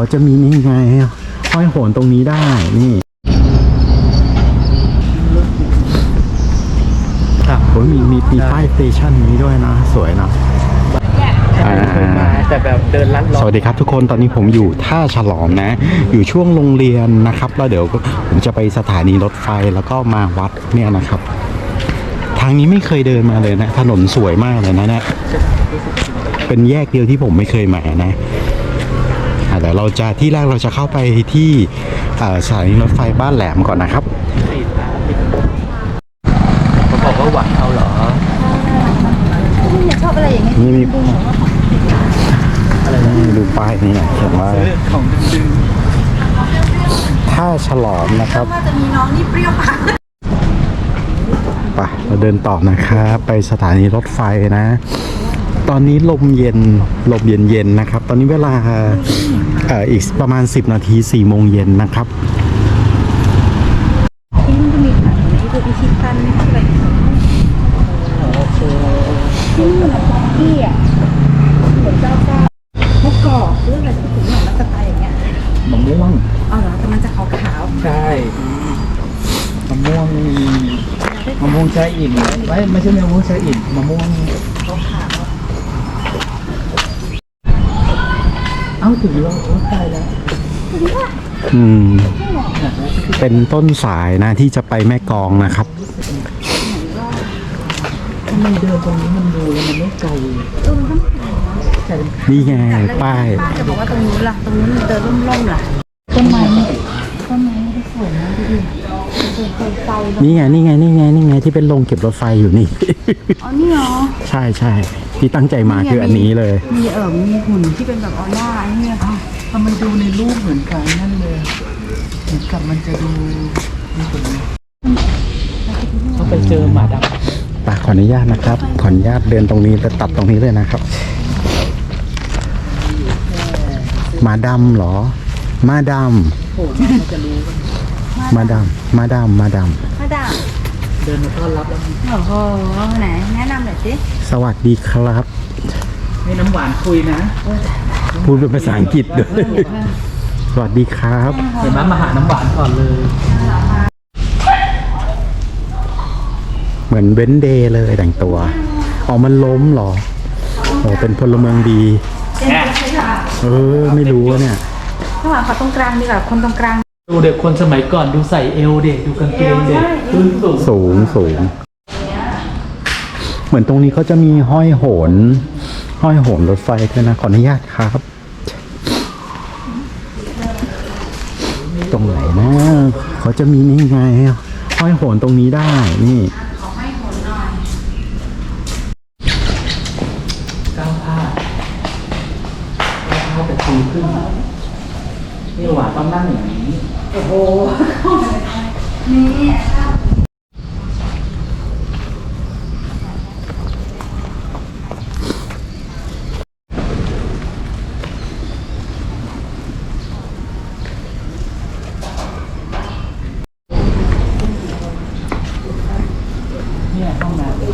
เขาจะมีนี่ไงห้อยโหนตรงนี้ได้นี่ครับโอ้ยมีมีมีป้ายสเตชันนี้ด้วยนะ สวยนะอ่าเคยมาแต่แบบเดินลัดเลาะสวัสดีครับทุกคนตอนนี้ผมอยู่ท่าฉลอมนะ อยู่ช่วงโรงเรียนนะครับแล้วเดี๋ยวผมจะไปสถานีรถไฟแล้วก็มาวัดเนี่ยนะครับ ทางนี้ไม่เคยเดินมาเลยนะ ถนนสวยมากเลยนะเนี่ยเป็นแยกเดียวที่ผมไม่เคยมานะอะ เดี๋ยวเราจะที่แรกเราจะเข้าไปที่เอ่อสถานีรถไฟบ้านแหลมก่อนนะครับเขาบอกว่าหวังเอาเหรอพี่เนี่ยชอบอะไรอย่างเงี้ยนี่มีดูเหมือนว่าของอะไรนะนี่ดูป้ายนี่นะเขียนว่าซื้อของดึงท่าฉลอมนะครับว่าจะมีน้องนี่เปรี้ยวปากไปเราเดินต่อนะครับไปสถานีรถไฟนะ ตอนนี้ลมเย็นลมเย็นเย็นๆนะครับ ตอนนี้เวลาเอ่ออีกประมาณ 10 นาที4โมงเย็นนะครับที่นี่ก็มีขายในพวกอิชิตันนี่อะไรพี่อะเหมือนเจ้าเจ้ามะกอกหรืออะไรที่ถึงเหมือนสไตล์อย่างเงี้ยมะม่วงอ๋อเหรอแต่มันจะขาวใช่มะม่วงมะม่วงชาอิ่มไม่ไม่ใช่มะม่วงชาอิ่มมะม่วงเอ้า ถึงแล้วโอ้ตายแล้วอืม เป็นต้นสายนะที่จะไปแม่กลองนะครับทำไมเดินตรงนี้มันดูแล้วมันไม่ไกลๆเออมันต้องแต่นี่ไงป้ายป้าจะบอกว่าตรงนู้นล่ะ ตรงนู้นมันเดินร่มๆล่ะ ต้นไม้ต้นไม้ไม่สวยนะดูดิเคยไฟ นี่ไงนี่ไงนี่ไงนี่ไงที่เป็นโรงเก็บรถไฟอยู่นี่ อ๋อนี่เหรอ ใช่ใช่ที่ตั้งใจมาคืออันนี้เลย มีเอิมมีหุ่นที่เป็นแบบออร่าไอ้เนี่ยค่ะทำไมดูในรูปเหมือนกันนั่นเลยเหมือนกับมันจะดูมีคนเขาไปเจอหมาดำปขออนุญาตนะครับ ขออนุญาตเดินตรงนี้แล้วตัดตรงนี้เลยนะครับมาดำเหรอ มาดำ มาดำมาดำมาดพระดาบเดินมาต้อนรับแล้วโอ้โหไหนแนะนำหน่อยสิำสวัสดีครับ ให้น้ำหวานคุยนะพูดเป็นภาษาอังกฤษด้วย สวัสดีครับ เห็นไหมมาหาน้ำหวานก่อนเลย เหมือนเว้นเดย์เลยแต่งตัวอ๋อมันล้มเหรอโอ้เป็นพลเมืองดี เออ ไม่รู้อะเนี่ย ระหว่างเขาตรงกลางดีกว่าคนตรงกลาง ดูเด็กคนสมัยก่อนดูใส่เอวเด็กดูกางเกงเด็กเอวใช่ขึ้นสูงสูงสูง เหมือนตรงนี้เขาจะมีห้อยโหน ห้อยโหนรถไฟด้วยนะ ขออนุญาตครับ ตรงไหนนะเขาจะมีนี่ไง ห้อยโหนตรงนี้ได้นี่ก้าวพลาดก้าวพลาดแต่ทีขึ้น นี่หวานต้องนั่งอย่างนี้นี่เนี่ยห้องน้ำเน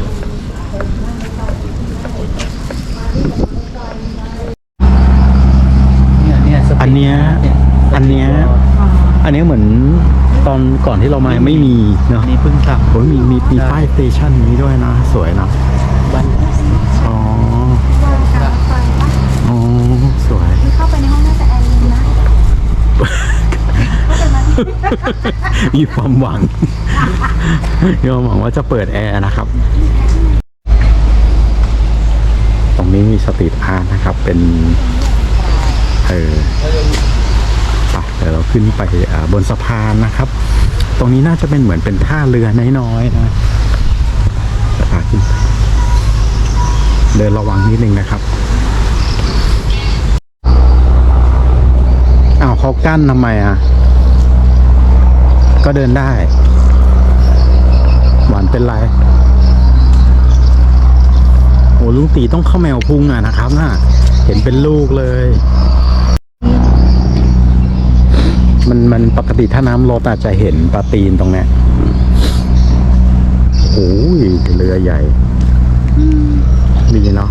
ี่ยเนี่ยสปีด อันเนี้ย อันเนี้ย อันเนี้ยเหมือนตอนก่อนที่เรามาไม่มีเนาะอันนี้เพิ่งทำโอ้ยมีมีมีป้ายสเตชันนี้ด้วยนะ สวยนะบ้านอ๋ออ๋อสวยเข้าไปในห้องน่าจะแอร์เย็นนะมีความหวังมีความหวังว่าจะเปิดแอร์นะครับ ตรงนี้มีสตรีทอาร์ตนะครับ เป็น เออไป เดี๋ยวเราขึ้นไปบนสะพานนะครับ ตรงนี้น่าจะเป็นเหมือนเป็นท่าเรือน้อยๆนะสะพานขึ้นเดินระวังนิดนึงนะครับอ้าวเขากั้นทำไมอะ ก็เดินได้ หวานเป็นไรโอ้ลุงตีต้องเข้าแมวพุงอะนะครับน่ะเห็นเป็นลูกเลย มันมันปกติถ้าน้ำลดอาจจะเห็นปลาตีนตรงเนี้ยโอ้ยเรือใหญ่ดีเนาะ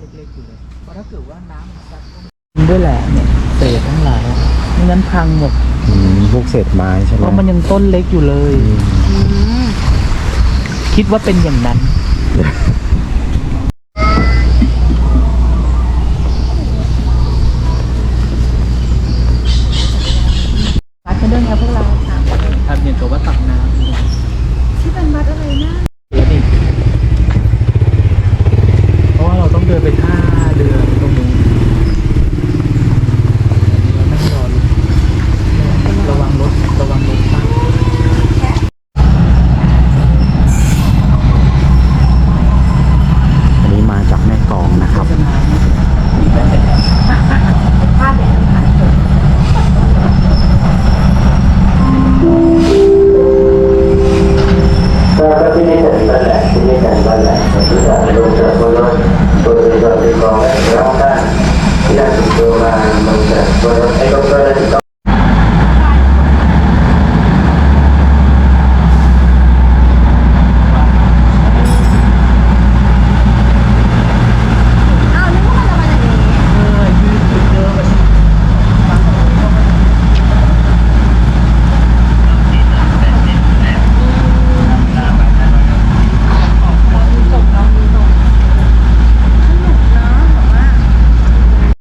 เล็กๆอยู่เลยเพราะถ้าเกิดว่าน้ำมันซัดด้วยแหละเนี่ยเศษทั้งหลายงั้นพังหมดพวกเศษไม้ใช่ไหมเพราะมันยังต้นเล็กอยู่เลยคิดว่าเป็นอย่างนั้น